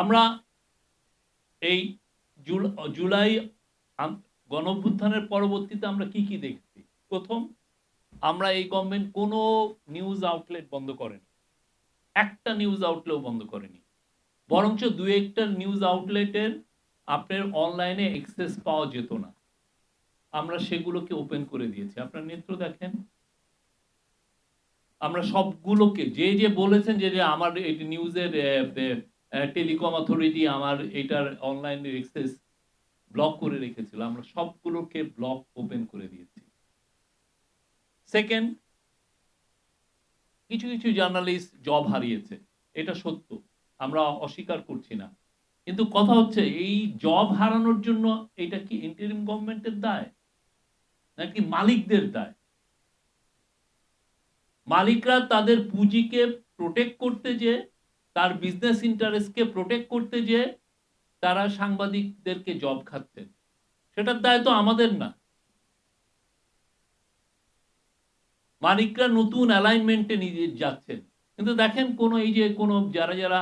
আমরা এই জুলাই গণঅভ্যুত্থানের পরবর্তীতে আমরা কি কি দেখছি? প্রথম, আমরা এই গভর্নমেন্ট কোনো নিউজ আউটলেট বন্ধ করেনি। একটা নিউজ আউটলেটও বন্ধ করেনি। বরঞ্চ দু একটা নিউজ আউটলেটের আপনার অনলাইনে অ্যাক্সেস পাওয়া যেত না। আমরা সেগুলোকে ওপেন করে দিয়েছি। আপনার নেত্র দেখেন। আমরা সবগুলোকে, যে যে বলেছেন যে যে আমার এই নিউজের টেলিকম অথরিটি আমার এটার অনলাইন অ্যাক্সেস ব্লক করে রেখেছিল। আমরা সবগুলোকে ব্লক ওপেন করে দিয়েছি। সেকেন্ড কিছু কিছু জার্নালিস্ট জব হারিয়েছে। এটা সত্য, আমরা অস্বীকার করছি না। কিন্তু কথা হচ্ছে, এই জব হারানোর জন্য এটা কি ইন্টারিম গভর্নমেন্টের দায়? নাকি মালিকদের দায়? মালিকরা তাদের পুঁজিকে প্রোটেক্ট করতে যে তার বিজনেস ইন্টারেস্টকে প্রোটেক্ট করতে যে তারা সাংবাদিকদেরকে জব খাচ্ছেন সেটার দায় তো আমাদের না। মালিকরা নতুন অ্যালাইনমেন্টে নিজে যাচ্ছেন। কিন্তু দেখেন কোন এই যে কোন যারা যারা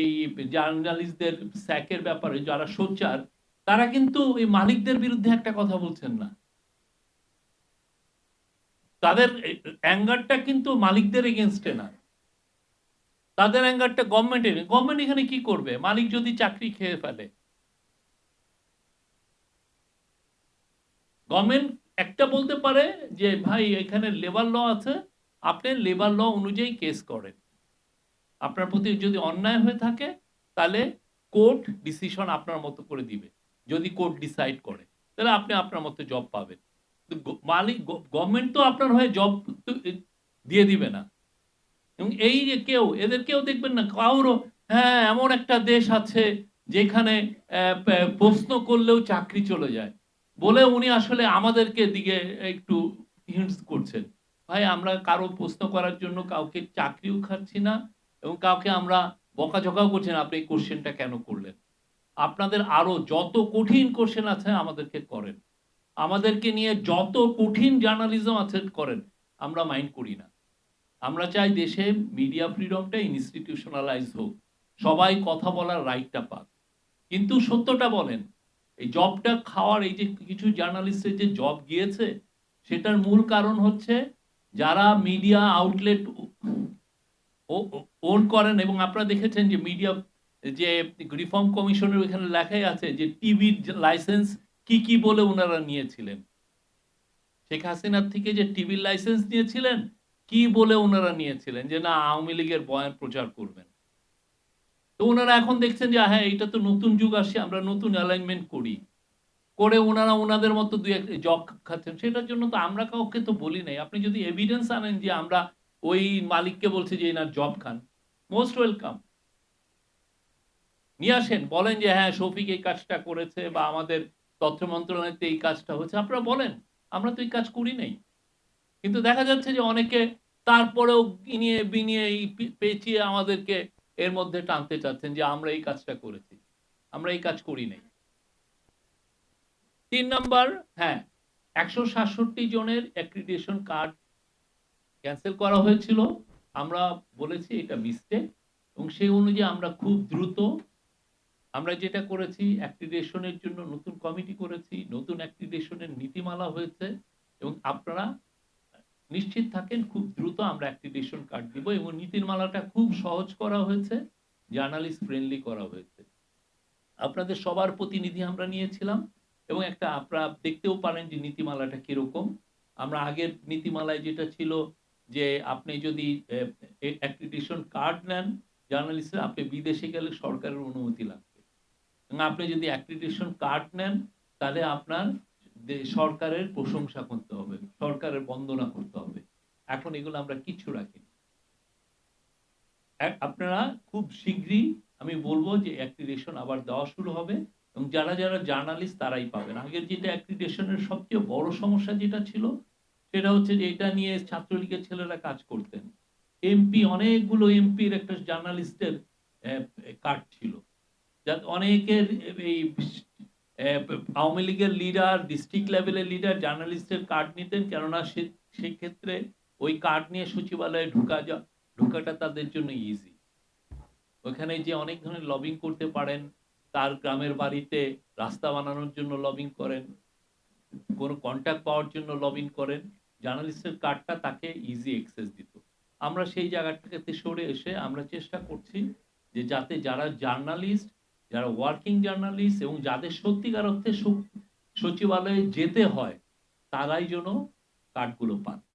এই জার্নালিস্টদের স্যাকের ব্যাপারে যারা সোচ্চার, তারা কিন্তু এই মালিকদের বিরুদ্ধে একটা কথা বলছেন না। তাদের অ্যাঙ্গারটা কিন্তু মালিকদের এগেনস্টে না। তাদের অ্যাঙ্গারটা গভর্নমেন্টের গভর্নমেন্ট এখানে কি করবে? মালিক যদি চাকরি খেয়ে ফেলে। গভর্নমেন্ট একটা বলতে পারে যে, ভাই, এখানে লেবার ল আছে। আপনি লেবার ল অনুযায়ী কেস করেন। আপনার প্রতি যদি অন্যায় হয়ে থাকে, তাহলে কোর্ট ডিসিশন আপনার মতো করে দিবে। যদি কোর্ট ডিসাইড করে, তাহলে আপনি আপনার মতো জব পাবেন। মালিক গভর্নমেন্ট তো আপনার হয়ে জব দিয়ে দিবে না। এবং এই যে কেউ এদের কেউ দেখবেন না, কারও হ্যাঁ এমন একটা দেশ আছে যেখানে প্রশ্ন করলেও চাকরি চলে যায়। বলে উনি আসলে আমাদেরকে দিকে একটু হিন্টস করছেন। ভাই, আমরা কারও প্রশ্ন করার জন্য কাউকে চাকরিও খাচ্ছি না এবং কাউকে আমরা বকাঝকাও করছি না, আপনি এই কোশ্চেনটা কেন করলেন? আপনাদের আরও যত কঠিন কোশ্চেন আছে আমাদেরকে করেন। আমাদেরকে নিয়ে যত কঠিন জার্নালিজম আছে করেন, আমরা মাইন্ড করি না। আমরা চাই দেশে মিডিয়া ফ্রিডমটা ইনস্টিটিউশনালাইজ হোক। সবাই কথা বলার রাইটটা পাক। কিন্তু সত্যটা বলেন, এই জবটা খাওয়ার এই যে কিছু জার্নালিস্টের যে জব গিয়েছে, সেটার মূল কারণ হচ্ছে যারা মিডিয়া আউটলেট ওন করেন এবং আপনারা দেখেছেন যে মিডিয়া যে রিফর্ম কমিশনের ওইখানে লেখাই আছে যে টিভির লাইসেন্স কি কি বলে ওনারা নিয়েছিলেন। শেখ হাসিনার থেকে যে টিভির লাইসেন্স নিয়েছিলেন কি বলে ওনারা নিয়েছিলেন যে, না, আওয়ামী লীগের বয়ান প্রচার করবেন। তো ওনারা এখন দেখছেন যে হ্যাঁ এটা তো নতুন যুগ আসছে, আমরা নতুন অ্যালাইনমেন্ট করি। করে ওনারা ওনাদের মতো দুই এক জব খাচ্ছেন। সেটার জন্য তো আমরা কাউকে তো বলি নাই। আপনি যদি এভিডেন্স আনেন যে, আমরা ওই মালিককে বলছি যে এনার জব খান। মোস্ট ওয়েলকাম নিয়ে আসেন, বলেন যে হ্যাঁ শফিক এই কাজটা করেছে বা আমাদের তথ্য মন্ত্রণালয়তে এই কাজটা হয়েছে। আপনারা বলেন, আমরা তো এই কাজ করি নাই। কিন্তু দেখা যাচ্ছে যে অনেকে তারপরেও গিনিয়ে বিনিয়ে পেঁচিয়ে আমাদেরকে এর মধ্যে টানতে চাচ্ছেন যে আমরা এই কাজটা করেছি, আমরা এই কাজ করি নাই। তিন নাম্বার হ্যাঁ একশো সাতষট্টি জনের অ্যাক্রিডিয়েশন কার্ড ক্যান্সেল করা হয়েছিল। আমরা বলেছি এটা মিস্টেক এবং সেই অনুযায়ী আমরা খুব দ্রুত আমরা যেটা করেছি অ্যাক্রিডেশনের জন্য নতুন কমিটি করেছি, নতুন অ্যাক্রিডেশনের নীতিমালা হয়েছে এবং আপনারা নিশ্চিত থাকেন, খুব দ্রুত আমরা অ্যাক্রিডেশন কার্ড দিব এবং নীতিমালাটা খুব সহজ করা হয়েছে জার্নালিস্ট ফ্রেন্ডলি করা হয়েছে। আপনাদের সবার প্রতিনিধি আমরা নিয়েছিলাম এবং একটা আপনারা দেখতেও পারেন যে নীতিমালাটা কীরকম। আমরা আগের নীতিমালায় যেটা ছিল যে আপনি যদি অ্যাক্রিডিশন কার্ড নেন জার্নালিস্টরা আপনি বিদেশে গেলে সরকারের অনুমতি লাগবে। আপনি যদি অ্যাক্রিডিশন কার্ড নেন, তাহলে আপনার সরকারের প্রশংসা করতে হবে, সরকারের বন্দনা করতে হবে। এখন এগুলো আমরা কিচ্ছু এক- আপনারা খুব শীঘ্রই, আমি বলব যে অ্যাক্রিডেশন আবার দেওয়া শুরু হবে এবং যারা যারা জার্নালিস্ট তারাই পাবেন। আগের যেটা অ্যাক্রিডেশনের সবচেয়ে বড় সমস্যা যেটা ছিল, সেটা হচ্ছে যে এটা নিয়ে ছাত্রলীগের ছেলেরা কাজ করতেন। এমপি অনেকগুলো এমপির একটা জার্নালিস্টের কার্ড ছিল। যা অনেকের, এই আওয়ামী লীগের লিডার ডিস্ট্রিক্ট লেভেলের লিডার জার্নালিস্টের কার্ড নিতেন, কেননা সে, সেক্ষেত্রে ওই কার্ড নিয়ে সচিবালয়ে ঢুকা যা, ঢোকাটা তাদের জন্য ইজি ওখানে যে অনেক ধরনের লবিং করতে পারেন, তার গ্রামের বাড়িতে রাস্তা বানানোর জন্য লবিং করেন, কোনো কন্ট্যাক্ট পাওয়ার জন্য লবিং করেন জার্নালিস্টের কার্ডটা তাকে ইজি অ্যাক্সেস দিত। আমরা সেই জায়গাটাতে সরে এসে আমরা চেষ্টা করছি যে যাতে যারা জার্নালিস্ট যারা ওয়ার্কিং জার্নালিস্ট এবং যাদের সত্যিকার অর্থে সচিবালয়ে যেতে হয়, তারাই যেন কার্ডগুলো পান।